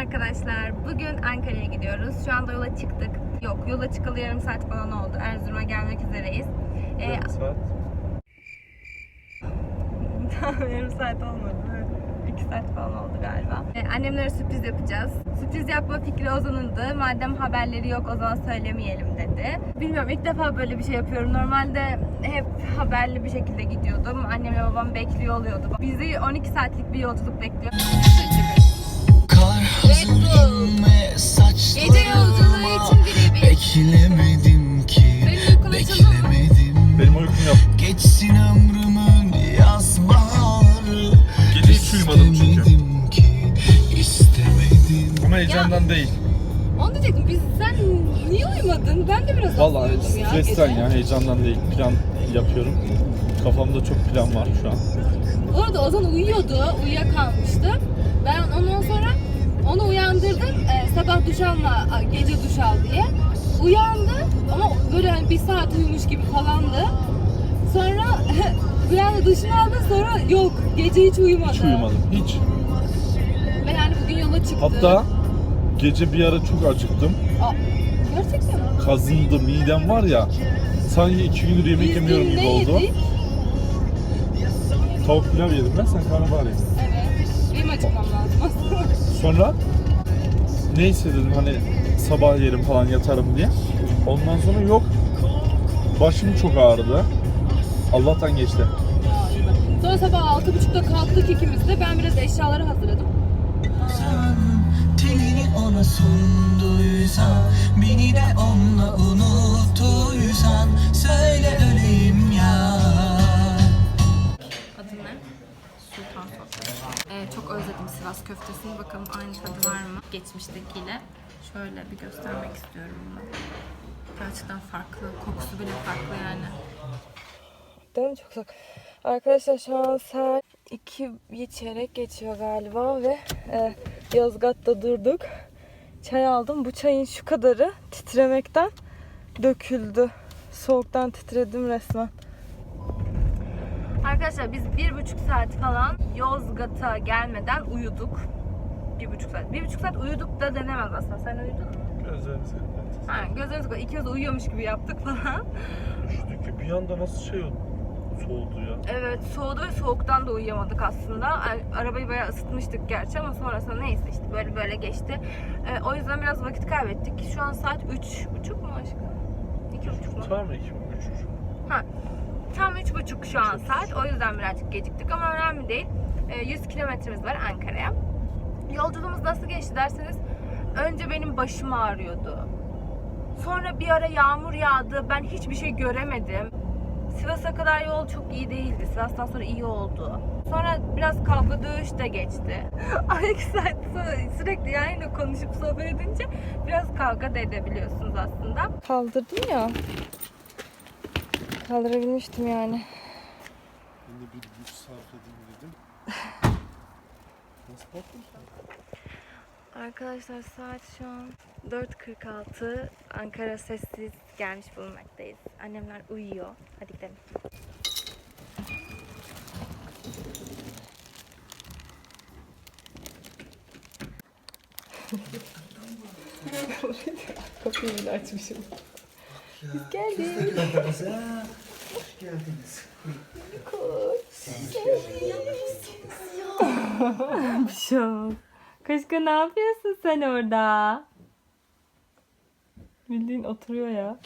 arkadaşlar. Bugün Ankara'ya gidiyoruz. Şu anda yola çıktık. Yok yola çıkalı yarım saat falan oldu. Erzurum'a gelmek üzereyiz. Ee, Yarım saat. Tamam yarım saat olmadı. İki saat falan oldu galiba. Ee, annemlere sürpriz yapacağız. Sürpriz yapma fikri Ozan'ındı. Madem haberleri yok o zaman söylemeyelim dedi. Bilmiyorum ilk defa böyle bir şey yapıyorum. Normalde hep haberli bir şekilde gidiyordum. Annemle babam bekliyor oluyordu. Bizi 12 saatlik bir yolculuk bekliyor. Saçlarıma Gece yolculuğu için bile bir- Beklemedim ki mı? Beklemedim Benim uykum yok. Geçsin ömrümün yaz baharı Gece hiç uyumadım çünkü. Ki istemedim Ama heyecandan değil. Onu diyecektim. Biz, sen niye uyumadın? Ben de biraz Vallahi uyudum ya stresten gece. ya heyecandan değil. Plan yapıyorum. Kafamda çok plan var şu an. Bu arada Ozan uyuyordu, uyuyakalmıştı. Ben ondan sonra onu uyandırdım. Ee, sabah duş alma, gece duş al diye. Uyandı ama böyle hani bir saat uyumuş gibi falandı. Sonra anda duşunu aldı sonra yok gece hiç uyumadı. Hiç uyumadım. Hiç. Ve yani bugün yola çıktı. Hatta gece bir ara çok acıktım. Aa, gerçekten mi? Kazındı midem var ya. Sanki iki gündür yemek Biz yemiyorum gibi oldu. yedik? Tavuk pilav yedim ben sen karnabahar yedin. Evet. Benim açıklamam lazım aslında. Sonra neyse dedim hani sabah yerim falan yatarım diye. Ondan sonra yok. Başım çok ağrıdı. Allah'tan geçti. Sonra sabah altı buçukta kalktık ikimiz de. Ben biraz eşyaları hazırladım. Sen telini ona sunduysan Beni de Sivas köftesini. Bakalım aynı tadı var mı? Geçmiştekiyle. Şöyle bir göstermek istiyorum bunu. Gerçekten farklı. Kokusu bile farklı yani. Değil mi? Çok sık. Arkadaşlar şu an saat 2 çeyrek geçiyor galiba ve e, Yozgat'ta durduk. Çay aldım. Bu çayın şu kadarı titremekten döküldü. Soğuktan titredim resmen. Arkadaşlar biz bir buçuk saat falan Yozgat'a gelmeden uyuduk. Bir buçuk saat. Bir buçuk saat uyuduk da denemez aslında. Sen uyudun mu? Gözlerinizi Ha, gözlerimiz kapalı. İkimiz de uyuyormuş gibi yaptık falan. Üşüdük ki bir anda nasıl şey oldu? Soğudu ya. Evet soğudu ve soğuktan da uyuyamadık aslında. A- Arabayı bayağı ısıtmıştık gerçi ama sonrasında neyse işte böyle böyle geçti. Ee, o yüzden biraz vakit kaybettik. Şu an saat üç buçuk mu aşkım? İki buçuk mu? Tamam mı? İki, üç. Ha, tam üç buçuk şu an saat. O yüzden birazcık geciktik ama önemli değil. Ee, 100 kilometremiz var Ankara'ya. Yolculuğumuz nasıl geçti derseniz önce benim başım ağrıyordu. Sonra bir ara yağmur yağdı. Ben hiçbir şey göremedim. Sivas'a kadar yol çok iyi değildi. Sivas'tan sonra iyi oldu. Sonra biraz kavga dövüş de geçti. Ay iki saat sürekli yayınla konuşup sohbet edince biraz kavga da edebiliyorsunuz aslında. Kaldırdım ya. Kaldırabilmiştim yani. De bir güç sarf edeyim dedim. Nasıl baktın Arkadaşlar saat şu an 4.46. Ankara sessiz gelmiş bulunmaktayız. Annemler uyuyor. Hadi gidelim. Kapıyı bile açmışım. Biz geldik. Bir şey olmaz. Kaşka ne yapıyorsun sen orada? Bildiğin oturuyor ya.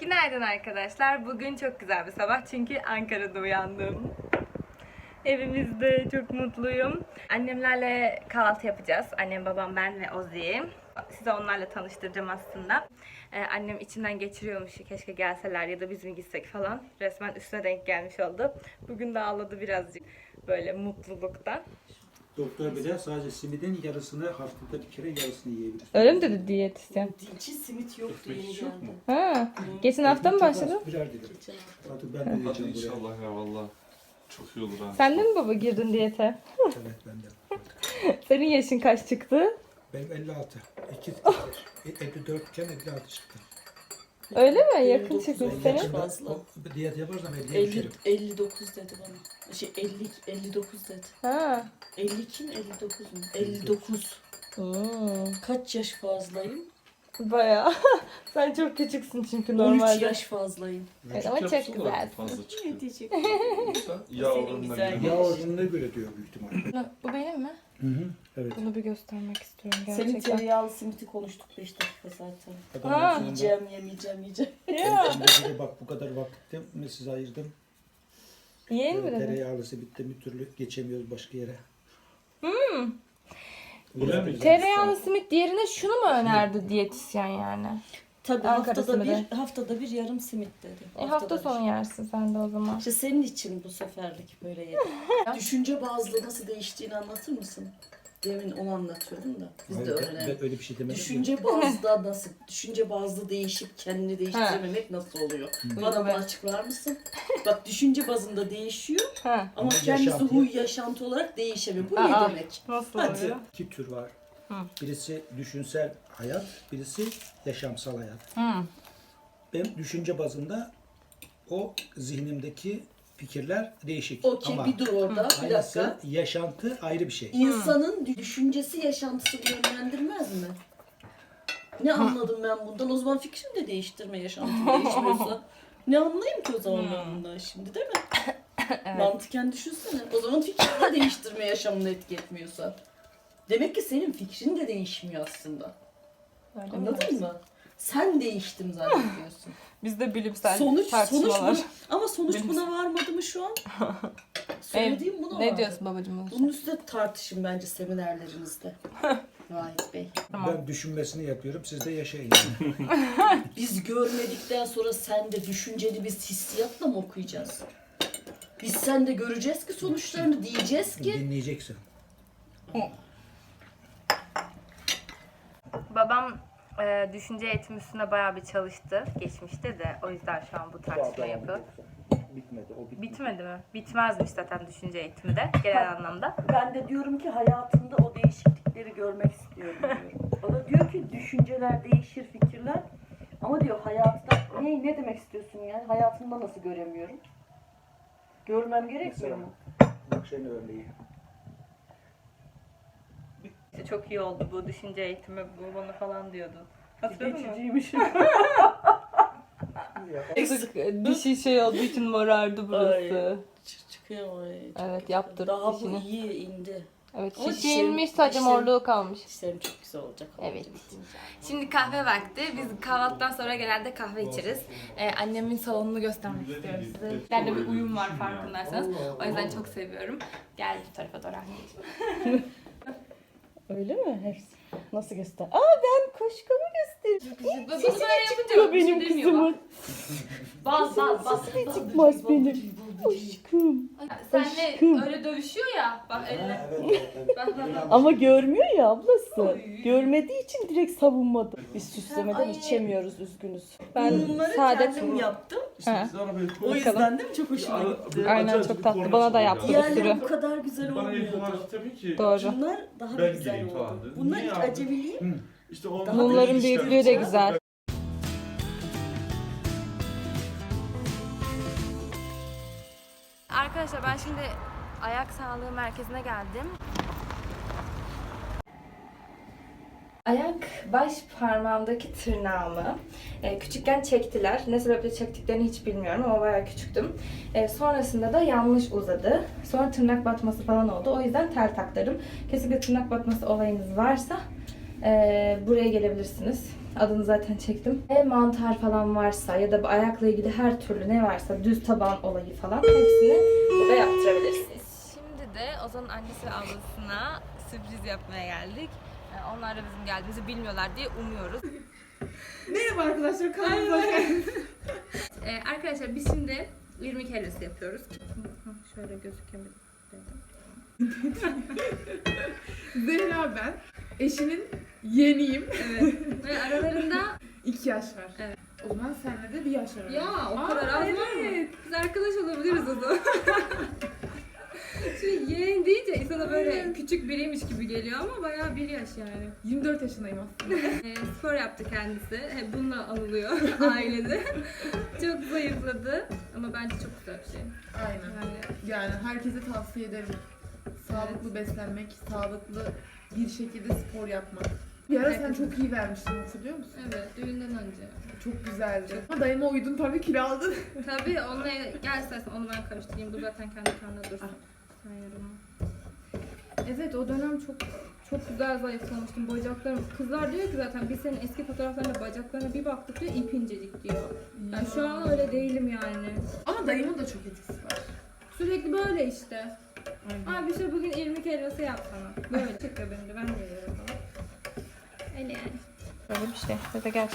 Günaydın arkadaşlar. Bugün çok güzel bir sabah çünkü Ankara'da uyandım. Evimizde çok mutluyum. Annemlerle kahvaltı yapacağız. Annem, babam, ben ve Ozi. Size onlarla tanıştıracağım aslında. Ee, annem içinden geçiriyormuş keşke gelseler ya da biz mi gitsek falan. Resmen üstüne denk gelmiş oldu. Bugün de ağladı birazcık böyle mutluluktan. Doktor bile sadece simidin yarısını haftada bir kere yarısını yiyebilir. Öyle mi dedi diyetisyen? Dinçi simit yoktu yeni geldi. Ha, geçen hafta mı başladın? Birer dilim. Artık ben de Hadi yiyeceğim buraya. inşallah ya valla. Çok iyi olur ha. Sen de mi baba girdin diyete? Evet ben de. Senin yaşın kaç çıktı? Benim 56. İki, 54 iken 56 çıktı. Öyle mi? Yakın 59 çıkmış oldu. senin. Fazla. O Diyet yaparsam 50 50, yaşarım. 59 dedi bana. Şey 50, 59 dedi. Ha. 50 kim 59 mu? 59. Hmm. Kaç yaş fazlayım? Bayağı. Sen çok küçüksün çünkü 13 normalde. yaş fazlayım. Evet, ama çok Yapısı olarak güzelsin. Fazla çıkıyor. Ne diyecek? Yağ Senin oranına güzel göre. Yağ oranına göre diyor büyük ihtimalle. Bu benim mi? Hı hı. Evet. Bunu bir göstermek istiyorum Senin gerçekten. tereyağlı simiti konuştuk 5 dakika zaten. Adamın Ha. sonunda- Yiyeceğim, yemeyeceğim, yiyeceğim. Ya. Şimdi bak bu kadar vakitte mi size ayırdım? Yiyelim mi Ee, dedin? Tereyağlısı bitti bir türlü geçemiyoruz başka yere. Öyle mi? Tereyağlı simit diğerine şunu mu önerdi diyetisyen yani? Tabii Ankara haftada simidi. bir, haftada bir yarım simit dedi. E, hafta sonu yersin sen de o zaman. İşte senin için bu seferlik böyle yedim. Düşünce bazlı nasıl değiştiğini anlatır mısın? Demin onu anlatıyordum da biz de Hayır, ben, öğrenelim. ben öyle bir şey demedim. Düşünce bazda nasıl, düşünce bazlı değişip kendini değiştirememek nasıl oluyor? Bana bunu açıklar mısın? Bak düşünce bazında değişiyor Ha. ama Ama kendisi yaşantı- huy yaşantı olarak değişemiyor. Bu Aa. ne demek? Nasıl Hadi. oluyor? İki tür var. Hı. Birisi düşünsel hayat, birisi yaşamsal hayat. Hı. Ben düşünce bazında o zihnimdeki fikirler değişik. Okey Ama bir dur orada bir dakika. yaşantı ayrı bir şey. İnsanın düşüncesi yaşantısını yönlendirmez mi? Ne anladım ben bundan? O zaman fikrimi de değiştirme yaşantım değişmiyorsa. Ne anlayayım ki o zaman ben bundan şimdi değil mi? Mantıken düşünsene. O zaman fikrini de değiştirme yaşamını etki etmiyorsa. Demek ki senin fikrin de değişmiyor aslında. Öyle mi? Anladın mı? Sen değiştim zannediyorsun. Bizde bilimsel sonuç sonuç tartışmalar. bu. Ama sonuç Bilimsel. buna varmadı mı şu an? Söylediğim buna ne vardı. diyorsun babacığım? Bunun üstüne tartışın bence seminerlerinizde. Vahit Bey. Tamam. Ben düşünmesini yapıyorum, siz de yaşayın. Biz görmedikten sonra sen de düşünceli biz hissiyatla mı okuyacağız? Biz sen de göreceğiz ki sonuçlarını diyeceğiz ki. Dinleyeceksin. Babam e, düşünce eğitimi üstüne bayağı bir çalıştı geçmişte de o yüzden şu an bu tartışma yapıyor. Bitmedi, o bitmedi. Bitmedi mi? Bitmezmiş zaten düşünce eğitimi de genel anlamda. Ben de diyorum ki hayatımda o değişiklikleri görmek istiyorum diyorum. O da diyor ki düşünceler değişir, fikirler. Ama diyor hayatta ne ne demek istiyorsun yani? Hayatımda nasıl göremiyorum? Görmem gerekmiyor mu? Bak senin örneği. Çok iyi oldu bu düşünce eğitimi bu bana falan diyordu. Hatırladın mı? Geçiciymiş. Bir şey şey olduğu için morardı burası. Çıkıyor oraya. Evet, yaptırdı Daha bu dişini. iyi indi. Evet Ama şişe dişlerim- inmiş sadece dişlerim- morluğu kalmış. Dişlerim çok güzel olacak. Evet. Şimdi kahve vakti. Biz kahvaltıdan sonra genelde kahve içeriz. Ee, annemin salonunu göstermek istiyorum size. Nerede bir uyum var farkındaysanız. O yüzden çok seviyorum. Gel bu tarafa doğru anneciğim. Öyle mi hepsi? Nasıl göster? Aa ben kuşkumu. Bunu böyle yapınca bir şey bak. Bas bas bas. Çıkmaz benim. Aşkım. Senle Aşkım. öyle dövüşüyor ya. Bak eline. Bak bak bak. Ama görmüyor ya ablası. Oy. Görmediği için direkt savunmadı. Biz süslemeden Ay. içemiyoruz üzgünüz. Ben Bunları sade kendim yaptım. Ha. Biz arabayı O yüzden değil mi çok hoşuma gitti. Aynen, Acayip çok bir tatlı. korna Bana da çalıyor yaptı. sürü. Diğerleri bu kadar güzel Bana olmuyordu. tabii ki. Doğru. Bunlar daha Ben güzel gireyim falan oldu. dedi. Bunlar Niye ilk aldın? acemiliği. İşte onlar Mumların büyüklüğü de güzel. Arkadaşlar ben şimdi ayak sağlığı merkezine geldim. Ayak baş parmağımdaki tırnağımı e, küçükken çektiler. Ne sebeple çektiklerini hiç bilmiyorum ama bayağı küçüktüm. E, sonrasında da yanlış uzadı. Sonra tırnak batması falan oldu. O yüzden tel taktırdım. Kesinlikle tırnak batması olayınız varsa e, buraya gelebilirsiniz. Adını zaten çektim. E, mantar falan varsa ya da ayakla ilgili her türlü ne varsa düz taban olayı falan hepsini burada yaptırabilirsiniz. Şimdi de Ozan'ın annesi ve ablasına sürpriz yapmaya geldik. E, Onlar da bizim geldiğimizi bilmiyorlar diye umuyoruz. Merhaba arkadaşlar kanalımıza hoş geldiniz. Ee, arkadaşlar biz şimdi 20 kellesi yapıyoruz. Şöyle gözükebilir. Zehra ben. Eşinin yeğeniyim. Evet. Ve aralarında 2 yaş var. Evet. O zaman seninle de bir yaş var. ya o kadar az var mı? evet. Biz arkadaş olabiliriz o zaman. Şimdi yeğen deyince insana böyle küçük biriymiş gibi geliyor ama bayağı bir yaş yani. 24 yaşındayım aslında. Ee, spor yaptı kendisi. Hep bununla anılıyor ailede. Çok zayıfladı. Ama bence çok güzel bir şey. Aynen. Yani Yani herkese tavsiye ederim. Sağlıklı beslenmek, sağlıklı bir şekilde spor yapmak. Bir ara sen çok iyi vermiştin hatırlıyor musun? Evet, düğünden önce. Çok güzeldi. Ama dayıma uydun tabii kilo aldın. Tabii onunla gel istersen onu ben karıştırayım. Bu zaten kendi kendine dursun. Sen yoruma. Evet o dönem çok çok güzel zayıflamıştım bacaklarım. Kızlar diyor ki zaten biz senin eski fotoğraflarına bacaklarına bir baktık diyor ip incecik diyor. Yani şu an öyle değilim yani. Ama dayımın da çok etkisi var. Sürekli böyle işte. Aynen. Abi işte bugün irmik helvası yapsana. Böyle çıkıyor benim de ben de yiyorum falan. Öyle yani. Böyle bir şey. Hadi gel.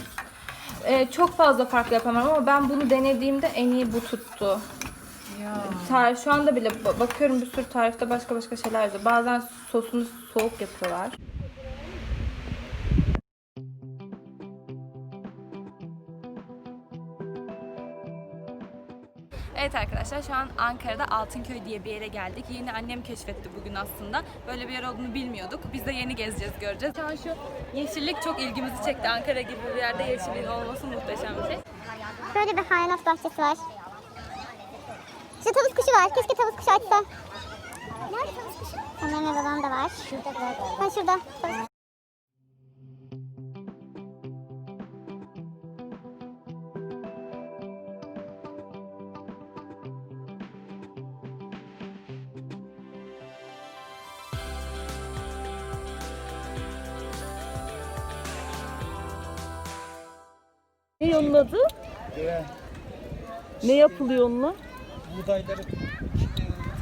Ee, çok fazla farklı yapamam ama ben bunu denediğimde en iyi bu tuttu. Ya. Şu anda bile ba- bakıyorum bir sürü tarifte başka başka şeyler yazıyor. Bazen sosunu soğuk yapıyorlar. Evet arkadaşlar şu an Ankara'da Altınköy diye bir yere geldik. Yeni annem keşfetti bugün aslında. Böyle bir yer olduğunu bilmiyorduk. Biz de yeni gezeceğiz, göreceğiz. Şu an şu yeşillik çok ilgimizi çekti. Ankara gibi bir yerde yeşilliğin olması muhteşem bir şey. Böyle bir hayvanat bahçesi var. İşte tavus kuşu var. Keşke tavus kuşu açsa. Nerede tavus kuşu? Annem babam da var. Şurada Ha şurada. Ne onun adı? Ne yapılıyor onunla? Buğdayları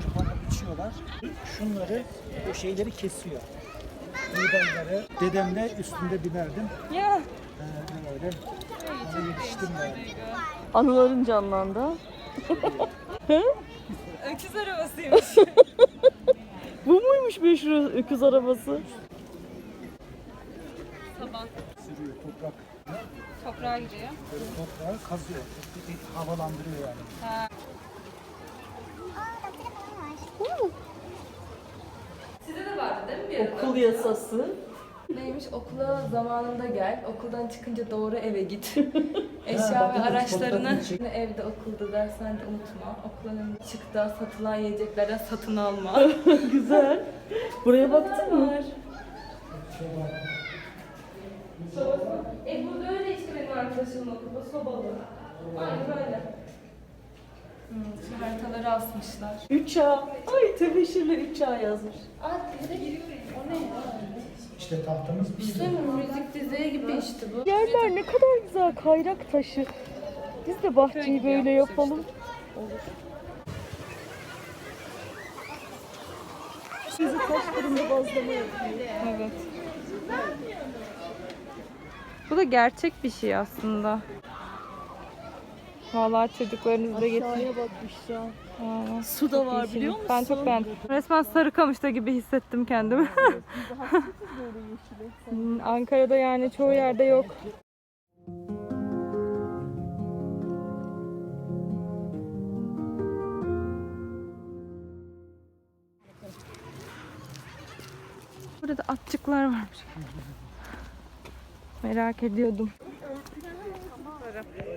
tırpanla biçiyorlar. Şunları, o şeyleri kesiyor. Buğdayları dedemle üstünde binerdim. Ya. Ee, öyle. Ona yetiştim yani. Anıların canlandı. Öküz arabasıymış. Bu muymuş meşhur öküz arabası? Sabah Sürüyor toprak. Toprağa gidiyor. Böyle toprağı kazıyor. Bir- bir Havalandırıyor yani. Size de vardı değil mi bir ara? Okul yasası. Neymiş okula zamanında gel, okuldan çıkınca doğru eve git. Eşya ve araçlarını evde, okulda, dershanede unutma. Okulun önüne çık da satılan yiyeceklerden satın alma. Güzel. Buraya baktın mı? var. E burada öyle işte benim arkadaşımın okulda sobalı. Aynı böyle. Hmm, şu haritaları asmışlar. 3A. Ay tebeşirle 3A yazmış. Aa bize giriyor. O ne ya? İşte tahtamız İşte müzik diziği gibi işte bu. Yerler ne kadar güzel kayrak taşı. Biz de bahçeyi böyle yapalım. Olur. Bizi taşlarında bazlama yapıyor. Evet. Bu da gerçek bir şey aslında. Vallahi çocuklarınızı da getirin. Aşağıya bakmışlar. Aa, Su da var biliyor musun? Ben çok beğendim. Resmen Sarıkamış'ta gibi hissettim kendimi. Hmm, Ankara'da yani çoğu yerde yok. Burada atçıklar varmış. Merak ediyordum.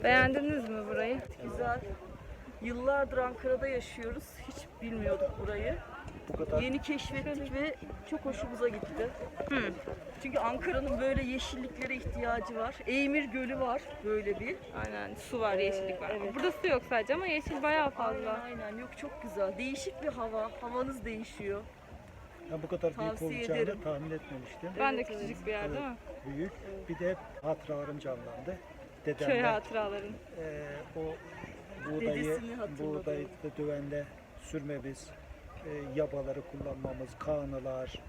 Beğendiniz mi burayı? Güzel. Yıllardır Ankara'da yaşıyoruz. Hiç bilmiyorduk burayı. bu kadar. Yeni keşfettik ve çok hoşumuza gitti. Çünkü Ankara'nın böyle yeşilliklere ihtiyacı var. Eymir Gölü var böyle bir. Aynen su var, yeşillik var. evet. Burada su yok sadece ama yeşil bayağı fazla. Aynen aynen yok çok güzel. Değişik bir hava. Havanız değişiyor. Ya bu kadar büyük Tavsiye olacağını ederim. tahmin etmemiştim. Ben de küçücük bir yer değil mi? Büyük. Bir de hatıralarım canlandı. Köy Dedemle hatıraların. eee, o buğdayı, buğdayı da dövende sürmemiz, eee, yabaları kullanmamız, kanılar,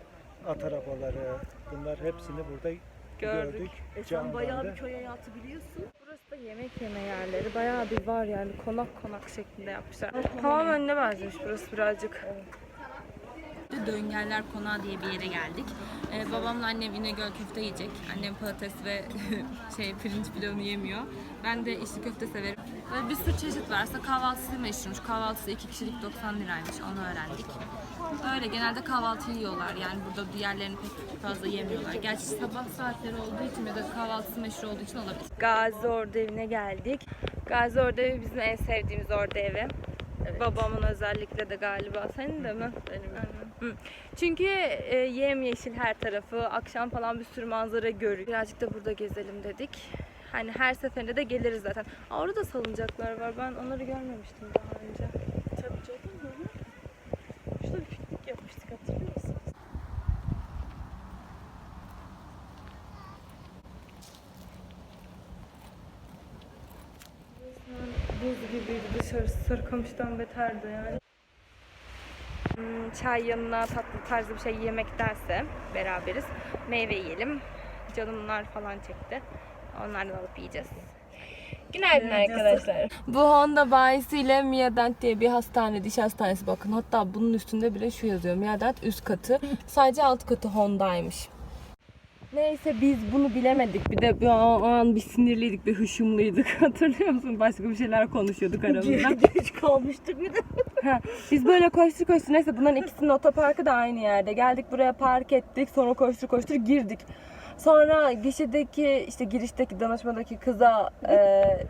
at arabaları bunlar hepsini burada Gördük. gördük. E sen bayağı bir köy hayatı biliyorsun. Burası da yemek yeme yerleri. Bayağı bir var yani konak konak şeklinde yapmışlar. Hamam önüne benzemiş burası birazcık. Döngeller Konağı diye bir yere geldik. Ee, babamla annem İnegöl köfte yiyecek. Annem patates ve şey pirinç pilavını yemiyor. Ben de içli köfte severim. Böyle bir sürü çeşit var. Aslında kahvaltısı meşhurmuş. Kahvaltısı iki kişilik 90 liraymış. Onu öğrendik. Öyle genelde kahvaltı yiyorlar. Yani burada diğerlerini pek fazla yemiyorlar. Gerçi sabah saatleri olduğu için ya da kahvaltısı meşhur olduğu için olabilir. Gazi Ordu evine geldik. Gazi Ordu evi bizim en sevdiğimiz ordu evi. Babamın özellikle de galiba. Senin de mi? Benim. Çünkü e, yemyeşil her tarafı. Akşam falan bir sürü manzara görüyoruz. Birazcık da burada gezelim dedik. Hani her seferinde de geliriz zaten. Aa, orada da salıncaklar var. Ben onları görmemiştim daha önce. Tabii canım. Şurada bir piknik yapmıştık hatırlıyor musun? Buz gibiydi dışarısı Sarıkamış'tan beterdi yani. Hmm, Çay yanına tatlı tarzı bir şey yemektense beraberiz. Meyve yiyelim. Canımlar falan çekti. Onlardan alıp yiyeceğiz. Günaydın arkadaşlar. Bu Honda bayisiyle Miadent diye bir hastane, diş hastanesi bakın. Hatta bunun üstünde bile şu yazıyor. Miadent üst katı. Sadece alt katı Honda'ymış. Neyse biz bunu bilemedik. Bir de bir an, an bir sinirliydik, bir hışımlıydık. Hatırlıyor musun? Başka bir şeyler konuşuyorduk aramızda. Geç kalmıştık bir de. Ha, biz böyle koştur koştur neyse bunların ikisinin otoparkı da aynı yerde. Geldik buraya park ettik sonra koştur koştur girdik. Sonra gişedeki işte girişteki danışmadaki kıza e,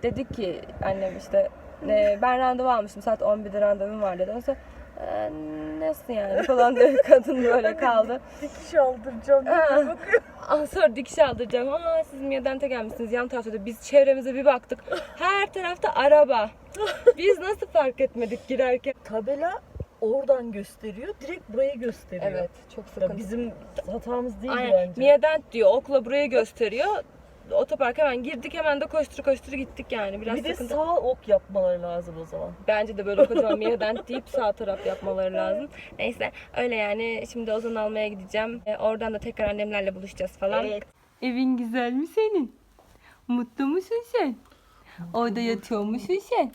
dedik ki annem işte e, ben randevu almıştım saat 11'de randevum var dedi. O sonra "E, nasıl yani falan diye kadın böyle kaldı. Dikiş aldıracağım. Ha. Ondan sonra dikiş aldıracağım. Aa siz Miadent'e gelmişsiniz yan tarafta da. Biz çevremize bir baktık. Her tarafta araba. Biz nasıl fark etmedik girerken? Tabela oradan gösteriyor. Direkt burayı gösteriyor. Evet çok Ya sıkıntı. bizim hatamız değil Aynen. bence. Miadent diyor. Okla buraya gösteriyor. Otopark hemen girdik hemen de koştur koştur gittik yani. Biraz bir de sıkıntı. sağ ok yapmaları lazım o zaman. Bence de böyle kocaman Miadent deyip sağ taraf yapmaları lazım. Neyse öyle yani. Şimdi Ozan almaya gideceğim. E, oradan da tekrar annemlerle buluşacağız falan. Evet. Evin güzel mi senin? Mutlu musun sen? Orada yatıyormuşsun sen.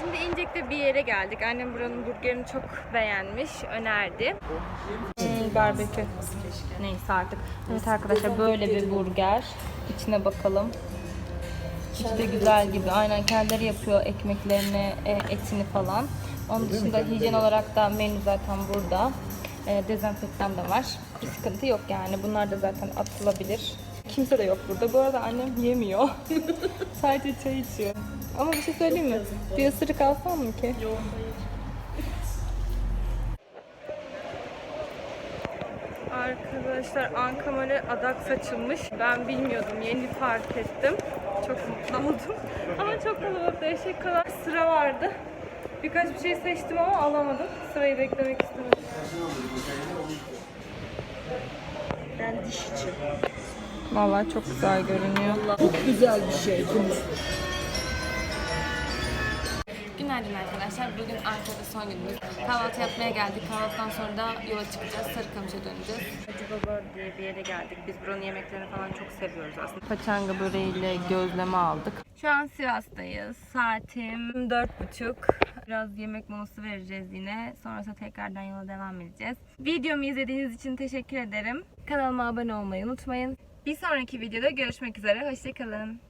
Şimdi İncek'te bir yere geldik. Annem buranın burgerini çok beğenmiş, önerdi. Barbekü. Neyse artık. Evet arkadaşlar böyle bir burger. İçine bakalım. İçi de güzel gibi. Aynen kendileri yapıyor ekmeklerini, e, etini falan. Onun dışında hijyen olarak da menü zaten burada. E, dezenfektan da var. Bir sıkıntı yok yani. Bunlar da zaten atılabilir. Kimse de yok burada. Bu arada annem yemiyor. Sadece çay içiyor. Ama bir şey söyleyeyim mi? Bir ısırık alsam mı ki? Yok Arkadaşlar Ankamale adak saçılmış. Ben bilmiyordum. Yeni fark ettim. Çok mutlu oldum. Ama çok kalabalıkta eşek kadar sıra vardı. Birkaç bir şey seçtim ama alamadım. Sırayı beklemek istemedim. Ben diş için. Vallahi çok güzel görünüyor. Çok güzel bir şey. Günaydın arkadaşlar. Bugün Ankara'da son günümüz. Kahvaltı yapmaya geldik. Kahvaltıdan sonra da yola çıkacağız. Sarıkamış'a döneceğiz. Hacı Baba diye bir yere geldik. Biz buranın yemeklerini falan çok seviyoruz aslında. Paçanga böreğiyle gözleme aldık. Şu an Sivas'tayız. Saatim dört buçuk. Biraz yemek molası vereceğiz yine. Sonrasında tekrardan yola devam edeceğiz. Videomu izlediğiniz için teşekkür ederim. Kanalıma abone olmayı unutmayın. Bir sonraki videoda görüşmek üzere. Hoşçakalın.